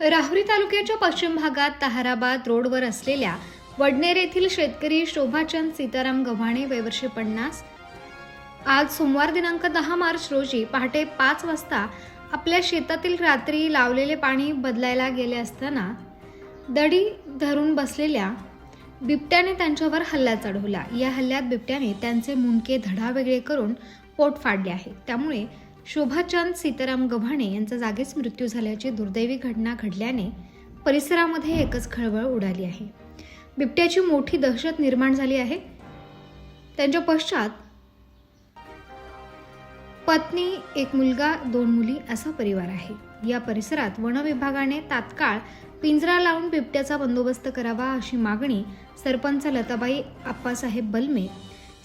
राहुरी तालुक्याच्या पश्चिम भागात ताहाराबाद रोडवर असलेल्या वडनेर येथील शेतकरी शोभाचंद सीताराम गव्हाणे वयवर्षी पन्नास आज सोमवार दिनांक दहा मार्च रोजी पहाटे पाच वाजता आपल्या शेतातील रात्री लावलेले पाणी बदलायला गेले असताना दडी धरून बसलेल्या बिबट्याने त्यांच्यावर हल्ला चढवला. या हल्ल्यात बिबट्याने त्यांचे मुंडके धडावेगळे करून पोट फाडले आहे. त्यामुळे शोभाचंद सीताराम गव्हाणे यांचा जागीच मृत्यू झाल्याची दुर्दैवी घटना घडल्याने परिसरामध्ये एकच खळबळ उडाली आहे. बिबट्याची मोठी दहशत निर्माण झाली आहे. त्यांच्या पश्चात पत्नी एक मुलगा दोन मुली असा परिवार आहे. या परिसरात वन विभागाने तात्काळ पिंजरा लावून बिबट्याचा बंदोबस्त करावा अशी मागणी सरपंच लताबाई आप्पासाहेब बलमे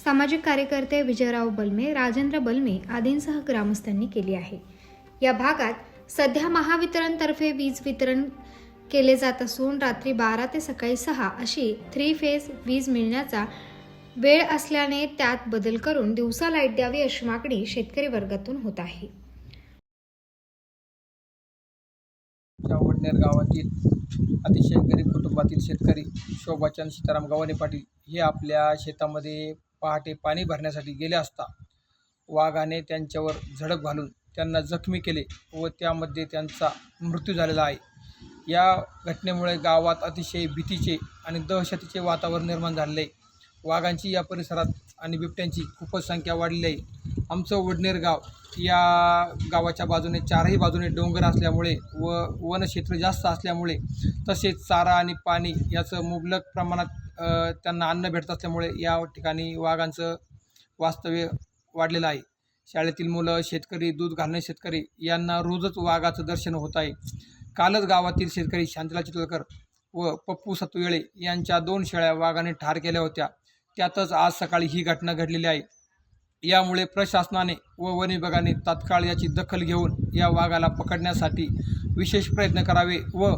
सामाजिक कार्यकर्ते विजयराव बलमे राजेंद्र बलमे आदींसह ग्रामस्थांनी केली आहे. या भागात सध्या महावितरणतर्फे वीज वितरण केले जात असून रात्री बारा ते सकाळी सहा अशी थ्री फेज वीज मिळण्याचा वेळ असल्याने त्यात बदल करून दिवसा लाइट द्यावी अशी मागणी शेतकरी वर्गातून होत आहे. वडनेर गावातील अतिशय गरीब कुटुंबातील शेतकरी शोभाचंद सीताराम गव्हाणे पाटील हे आपल्या शेतामध्ये पहाटे पाणी भरण्यासाठी गेले असता वाघाने त्यांच्यावर झडप घालून त्यांना जखमी केले व त्यामध्ये त्यांचा मृत्यू झालेला आहे. या घटनेमुळे गावात अतिशय भीतीचे आणि दहशतीचे वातावरण निर्माण झालेले आहे. वाघांची या परिसरात आणि बिबट्यांची खूपच संख्या वाढली आहे. आमचं वडनेर गाव या गावाच्या बाजूने चारही बाजूने डोंगर असल्यामुळे व वनक्षेत्र जास्त असल्यामुळे तसेच चारा आणि पाणी याचं मुबलक प्रमाणात त्यांना अन्न भेटत असल्यामुळे या ठिकाणी वाघांचं वास्तव्य वाढलेलं आहे. शाळेतील मुलं शेतकरी दूध घालणे शेतकरी यांना रोजच वाघाचं दर्शन होत आहे. कालच गावातील शेतकरी शांतला चितोलकर व पप्पू सतुवेळे यांच्या दोन शेळ्या वाघाने ठार केल्या होत्या. त्यातच आज सकाळी ही घटना घडलेली आहे. यामुळे प्रशासनाने व वन विभागाने तात्काळ याची दखल घेऊन या वाघाला पकडण्यासाठी विशेष प्रयत्न करावे व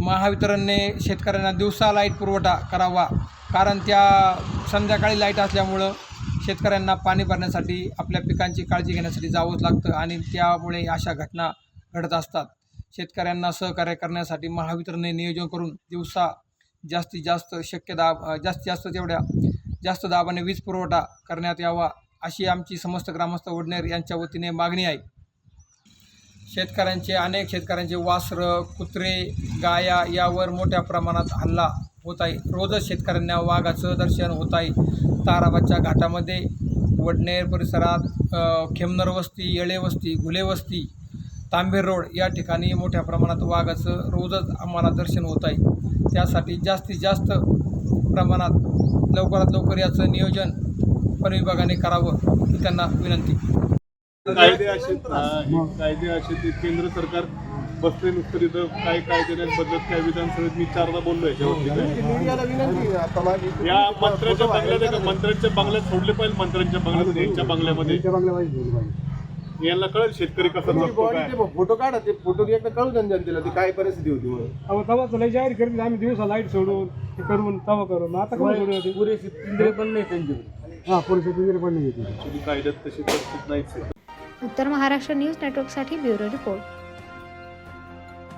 महावितरणने शेतकऱ्यांना दिवसा लाइट पुरवठा करावा. कारण त्या संध्याकाळी लाइट असल्यामुळं शेतकऱ्यांना पाणी भरण्यासाठी आपल्या पिकांची काळजी घेण्यासाठी जावंच लागतं आणि त्यामुळे अशा घटना घडत असतात. शेतकऱ्यांना सहकार्य करण्यासाठी महावितरणने नियोजन करून दिवसा जास्तीत जास्त शक्य दाब जास्तीत जास्त तेवढ्या जास्त दाबाने वीज पुरवठा करण्यात यावा अशी आमची समस्त ग्रामस्थ वडनेर यांच्या वतीने मागणी आहे. शेतकऱ्यांचे अनेक शेतकऱ्यांचे वासरं कुत्रे गाया यावर मोठ्या प्रमाणात हल्ला होत आहे. रोजच शेतकऱ्यांना वाघाचं दर्शन होत आहे. ताराबादच्या घाटामध्ये वडनेर परिसरात खेमनर वस्ती येळेवस्ती घुलेवस्ती तांबेर रोड या ठिकाणी मोठ्या प्रमाणात वाघाचं रोजच आम्हाला दर्शन होत आहे. त्यासाठी जास्तीत जास्त प्रमाणात लवकरात लवकर याचं नियोजन वनविभागाने करावं ही त्यांना विनंती. कायदे असे कायदे असे ते केंद्र सरकार बसले नुसतं तिथं काय कायदे नाही बदलत काय विधानसभेत मी चारदा बोललो या मंत्र्याच्या बंगल्यात? मंत्र्यांच्या बंगल्यात सोडले पाहिजे मंत्र्यांच्या बंगल्यात यांच्या बंगल्यामध्ये. यांना कळेल शेतकरी कसा फोटो काढा ते फोटो एकदा कळू द्या ना जनतेला ती काय परिस्थिती होती तवा तुला जाहीर करीत आम्ही दिवसा लाइट सोडून हे करून तवा करून. आता कोण सोडून पिंजरे पण नाही त्यांच्याकडे. हा परिस्थिती वगैरे पण नाही कायद्यात तशी तरतूद नाहीच उत्तर महाराष्ट्र न्यूज नेटवर्कसाठी ब्युरो रिपोर्ट.